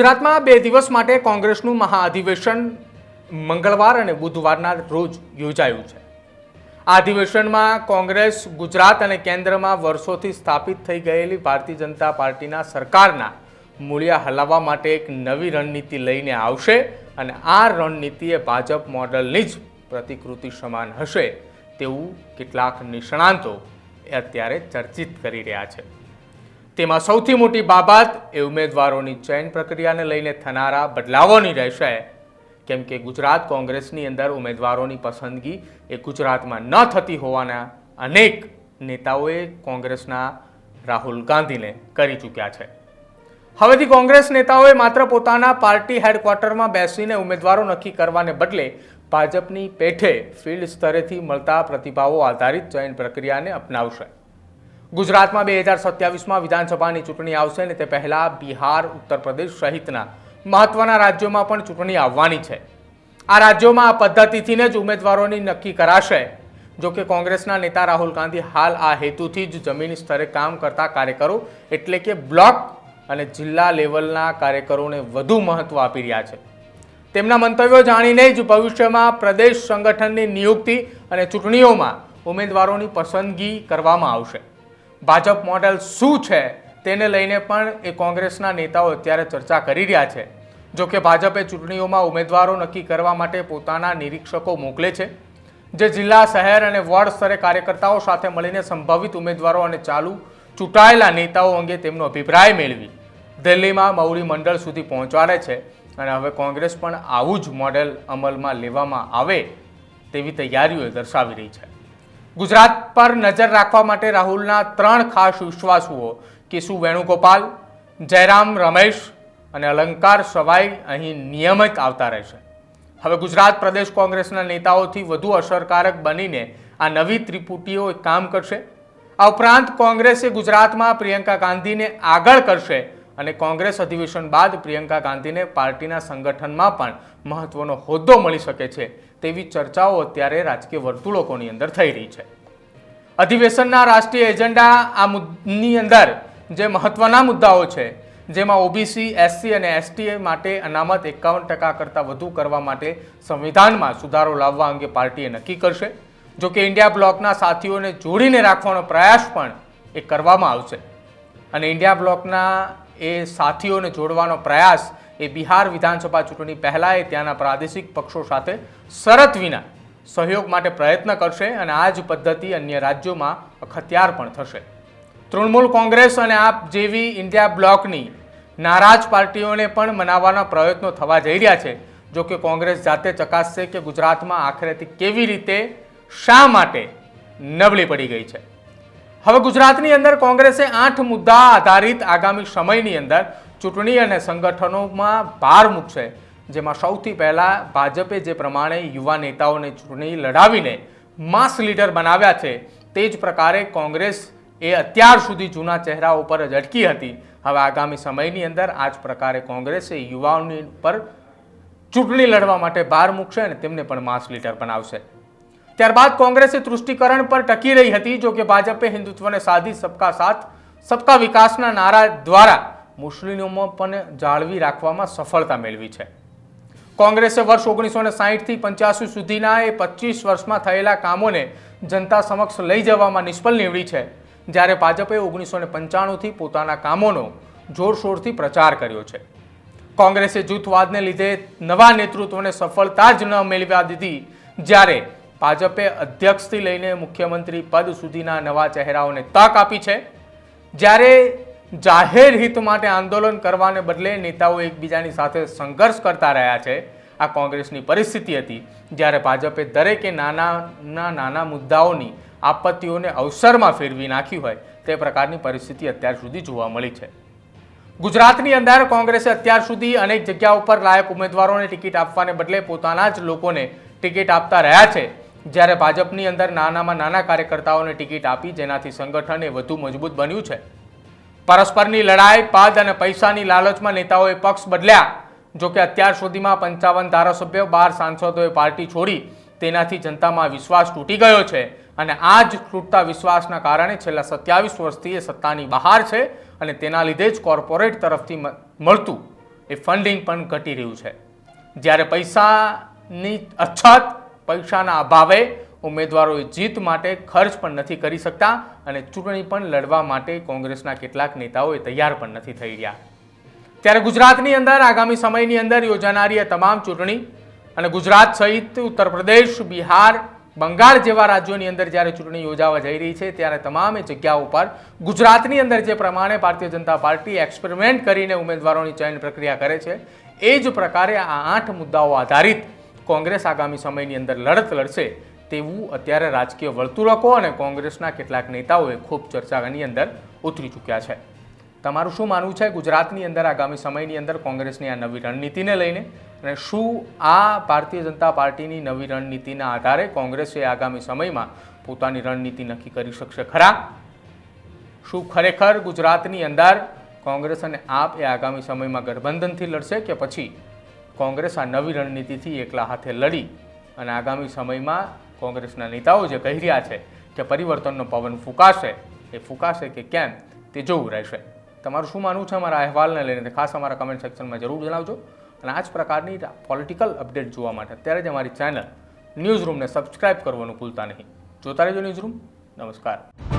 ગુજરાતમાં બે દિવસ માટે કોંગ્રેસનું મહાઅધિવેશન મંગળવાર અને બુધવારના રોજ યોજાયું છે. આ અધિવેશનમાં કોંગ્રેસ, ગુજરાત અને કેન્દ્રમાં વર્ષોથી સ્થાપિત થઈ ગયેલી ભારતીય જનતા પાર્ટીના સરકારના મૂળિયા હલાવવા માટે એક નવી રણનીતિ લઈને આવશે અને આ રણનીતિ એ ભાજપ મોડલની જ પ્રતિકૃતિ સમાન હશે તેવું કેટલાક નિષ્ણાંતો અત્યારે ચર્ચિત કરી રહ્યા છે. તેમાં સૌથી મોટી બાબત એ ઉમેદવારોની ચયન પ્રક્રિયાને લઈને થનારા બદલાવોની રહેશે. કેમ કે ગુજરાત કોંગ્રેસની અંદર ઉમેદવારોની પસંદગી એ ગુજરાતમાં ન થતી હોવાના અનેક નેતાઓએ કોંગ્રેસના રાહુલ ગાંધીને કરી ચૂક્યા છે. હવેથી કોંગ્રેસ નેતાઓએ માત્ર પોતાના પાર્ટી હેડક્વાર્ટરમાં બેસીને ઉમેદવારો નક્કી કરવાને બદલે ભાજપની પેઠે ફિલ્ડ સ્તરેથી મળતા પ્રતિભાવો આધારિત ચયન પ્રક્રિયાને અપનાવશે. ગુજરાતમાં બે હજાર સત્યાવીસમાં વિધાનસભાની ચૂંટણી આવશે અને તે પહેલાં બિહાર ઉત્તર પ્રદેશ સહિતના મહત્વના રાજ્યોમાં પણ ચૂંટણી આવવાની છે. આ રાજ્યોમાં આ પદ્ધતિથીને જ ઉમેદવારોની નક્કી કરાશે. જો કે કોંગ્રેસના નેતા રાહુલ ગાંધી હાલ આ હેતુથી જ જમીન સ્તરે કામ કરતા કાર્યકરો એટલે કે બ્લોક અને જિલ્લા લેવલના કાર્યકરોને વધુ મહત્વ આપી રહ્યા છે. તેમના મંતવ્યો જાણીને જ ભવિષ્યમાં પ્રદેશ સંગઠનની નિયુક્તિ અને ચૂંટણીઓમાં ઉમેદવારોની પસંદગી કરવામાં આવશે. ભાજપ મોડેલ શું છે તેને લઈને પણ એ કોંગ્રેસના નેતાઓ અત્યારે ચર્ચા કરી રહ્યા છે. જો કે ભાજપે ચૂંટણીઓમાં ઉમેદવારો નક્કી કરવા માટે પોતાના નિરીક્ષકો મોકલે છે. જે જિલ્લા, શહેર અને વોર્ડ સ્તરે કાર્યકર્તાઓ સાથે મળીને સંભવિત ઉમેદવારો અને ચાલુ ચૂંટાયેલા નેતાઓ અંગે તેમનો અભિપ્રાય મેળવી દિલ્હીમાં મૌરી મંડળ સુધી પહોંચાડે છે અને હવે કોંગ્રેસ પણ આવું જ મોડેલ અમલમાં લેવામાં આવે તેવી તૈયારીઓ દર્શાવી રહી છે. ગુજરાત પર નજર રાખવા માટે રાહુલના ત્રણ ખાસ વિશ્વાસુઓ, કેશુ વેણુગોપાલ, જયરામ રમેશ અને અલંકાર સવાઈ અહીં નિયમિત આવતા રહેશે. હવે ગુજરાત પ્રદેશ કોંગ્રેસના નેતાઓથી વધુ અસરકારક બનીને આ નવી ત્રિપુટીઓ કામ કરશે. આ ઉપરાંત કોંગ્રેસે ગુજરાતમાં પ્રિયંકા ગાંધીને આગળ કરશે અને કોંગ્રેસ અધિવેશન બાદ પ્રિયંકા ગાંધીને પાર્ટીના સંગઠનમાં પણ મહત્વનો હોદ્દો મળી શકે છે. તેવી ચર્ચાઓ અત્યારે રાજકીય વર્તુળકોની અંદર થઈ રહી છે. અધિવેશનના રાષ્ટ્રીય એજન્ડા આ મુદ્દની અંદર જે મહત્વના મુદ્દાઓ છે, જેમાં ઓબીસી, એસસી અને એસટી માટે અનામત એકાવન ટકા કરતાં વધુ કરવા માટે સંવિધાનમાં સુધારો લાવવા અંગે પાર્ટીએ નક્કી કરશે. જો કે ઇન્ડિયા બ્લોકના સાથીઓને જોડીને રાખવાનો પ્રયાસ પણ એ કરવામાં આવશે. અને ઇન્ડિયા બ્લોકના એ સાથીઓને જોડવાનો પ્રયાસ એ બિહાર વિધાનસભા ચૂંટણી પહેલાં એ ત્યાંના પ્રાદેશિક પક્ષો સાથે શરત વિના સહયોગ માટે પ્રયત્ન કરશે અને આ જ પદ્ધતિ અન્ય રાજ્યોમાં અખત્યાર પણ થશે. તૃણમૂલ કોંગ્રેસ અને આપ જેવી ઇન્ડિયા બ્લોકની નારાજ પાર્ટીઓને પણ મનાવવાના પ્રયત્નો થવા જઈ રહ્યા છે. જો કે કોંગ્રેસ જાતે ચકાસશે કે ગુજરાતમાં આખરેથી કેવી રીતે શા માટે નબળી પડી ગઈ છે. હવે ગુજરાતની અંદર કોંગ્રેસે આઠ મુદ્દા આધારિત આગામી સમયની અંદર ચૂંટણી અને સંગઠનોમાં ભાર મૂકશે, જેમાં સૌથી પહેલાં ભાજપે જે પ્રમાણે યુવા નેતાઓને ચૂંટણી લડાવીને માસ લીડર બનાવ્યા છે, તે જ પ્રકારે કોંગ્રેસ એ અત્યાર સુધી જૂના ચહેરા ઉપર જ અટકી હતી. હવે આગામી સમયની અંદર આ જ પ્રકારે કોંગ્રેસે યુવાઓની પર ચૂંટણી લડવા માટે ભાર મૂકશે અને તેમને પણ માસ લીડર બનાવશે. ત્યારબાદ કોંગ્રેસે તૃષ્ટિકરણ પર ટકી રહી હતી, જો કે ભાજપે હિન્દુત્વને સાધી સબકા સાથ, સબકા વિકાસના નારા દ્વારા મુસ્લિમો પણ જાળવી રાખવામાં સફળતા મેળવી છે. કોંગ્રેસે વર્ષ ઓગણીસો ને સાહીઠથી પંચ્યાસી સુધીના એ પચીસ વર્ષમાં થયેલા કામોને જનતા સમક્ષ લઈ જવામાં નિષ્ફળ નીવડી છે. જ્યારે ભાજપે ઓગણીસો ને પંચાણુંથી પોતાના કામોનો જોરશોરથી પ્રચાર કર્યો છે. કોંગ્રેસે જૂથવાદને લીધે નવા નેતૃત્વને સફળતા જ ન મેળવ્યા દીધી. જ્યારે ભાજપે અધ્યક્ષથી લઈને મુખ્યમંત્રી પદ સુધીના નવા ચહેરાઓને તક આપી છે. જ્યારે જાહેર હિત માટે આંદોલન કરવાને બદલે નેતાઓ એકબીજાની સાથે સંઘર્ષ કરતા રહ્યા છે. આ કોંગ્રેસની પરિસ્થિતિ હતી જ્યારે ભાજપે દરેકે નાના નાના મુદ્દાઓની આપત્તિઓને અવસરમાં ફેરવી નાખી હોય તે પ્રકારની પરિસ્થિતિ અત્યાર સુધી જોવા મળી છે. ગુજરાતની અંદર કોંગ્રેસે અત્યાર સુધી અનેક જગ્યા ઉપર લાયક ઉમેદવારોને ટિકિટ આપવાને બદલે પોતાના જ લોકોને ટિકિટ આપતા રહ્યા છે. જ્યારે ભાજપની અંદર નાનામાં નાના કાર્યકર્તાઓને ટિકિટ આપી જેનાથી સંગઠન એ વધુ મજબૂત બન્યું છે. પરસ્પરની લડાઈ, પદ અને પૈસાની લાલચમાં નેતાઓએ પક્ષ બદલ્યા. જો કે અત્યાર સુધીમાં પંચાવન ધારાસભ્યો, બાર સાંસદોએ પાર્ટી છોડી તેનાથી જનતામાં વિશ્વાસ તૂટી ગયો છે અને આ જ તૂટતા વિશ્વાસના કારણે છેલ્લા સત્યાવીસ વર્ષથી એ સત્તાની બહાર છે અને તેના લીધે જ કોર્પોરેટ તરફથી મળતું એ ફંડિંગ પણ ઘટી રહ્યું છે. જ્યારે પૈસાની અછત, પૈસાના અભાવે ઉમેદવારોએ જીત માટે ખર્ચ પણ નથી કરી શકતા અને ચૂંટણી પણ લડવા માટે કોંગ્રેસના કેટલાક નેતાઓ તૈયાર પણ નથી થઈ રહ્યા. ત્યારે ગુજરાતની અંદર આગામી સમયની અંદર યોજાનારી આ તમામ ચૂંટણી અને ગુજરાત સહિત ઉત્તર પ્રદેશ, બિહાર, બંગાળ જેવા રાજ્યોની અંદર જ્યારે ચૂંટણી યોજાવા જઈ રહી છે, ત્યારે તમામ જગ્યાઓ પર ગુજરાતની અંદર જે પ્રમાણે ભારતીય જનતા પાર્ટી એક્સપેરિમેન્ટ કરીને ઉમેદવારોની ચયન પ્રક્રિયા કરે છે, એ જ પ્રકારે આ આઠ મુદ્દાઓ આધારિત કોંગ્રેસ આગામી સમયની અંદર લડત લડશે તેવું અત્યારે રાજકીય વર્તુળકો અને કોંગ્રેસના કેટલાક નેતાઓએ ખૂબ ચર્ચાની અંદર ઉતરી ચૂક્યા છે. તમારું શું માનવું છે? ગુજરાતની અંદર આગામી સમયની અંદર કોંગ્રેસની આ નવી રણનીતિને લઈને અને શું આ ભારતીય જનતા પાર્ટીની નવી રણનીતિના આધારે કોંગ્રેસે આગામી સમયમાં પોતાની રણનીતિ નક્કી કરી શકશે ખરા? શું ખરેખર ગુજરાતની અંદર કોંગ્રેસ અને આપ એ આગામી સમયમાં ગઠબંધનથી લડશે કે પછી કોંગ્રેસ આ નવી રણનીતિથી એકલા હાથે લડી અને આગામી સમયમાં કોંગ્રેસના નેતાઓ જે કહી રહ્યા છે કે પરિવર્તનનો પવન ફૂંકાશે, એ ફૂંકાશે કે કેમ તે જોવું રહેશે. તમારું શું માનવું છે? અમારા અહેવાલને લઈને ખાસ અમારા કમેન્ટ સેક્શનમાં જરૂર જણાવજો. અને આ જ પ્રકારની પોલિટિકલ અપડેટ જોવા માટે અત્યારે જ અમારી ચેનલ ન્યૂઝ રૂમને સબસ્ક્રાઇબ કરવાનું ભૂલતા નહીં. જોતા રહેજો ન્યૂઝ રૂમ નમસ્કાર.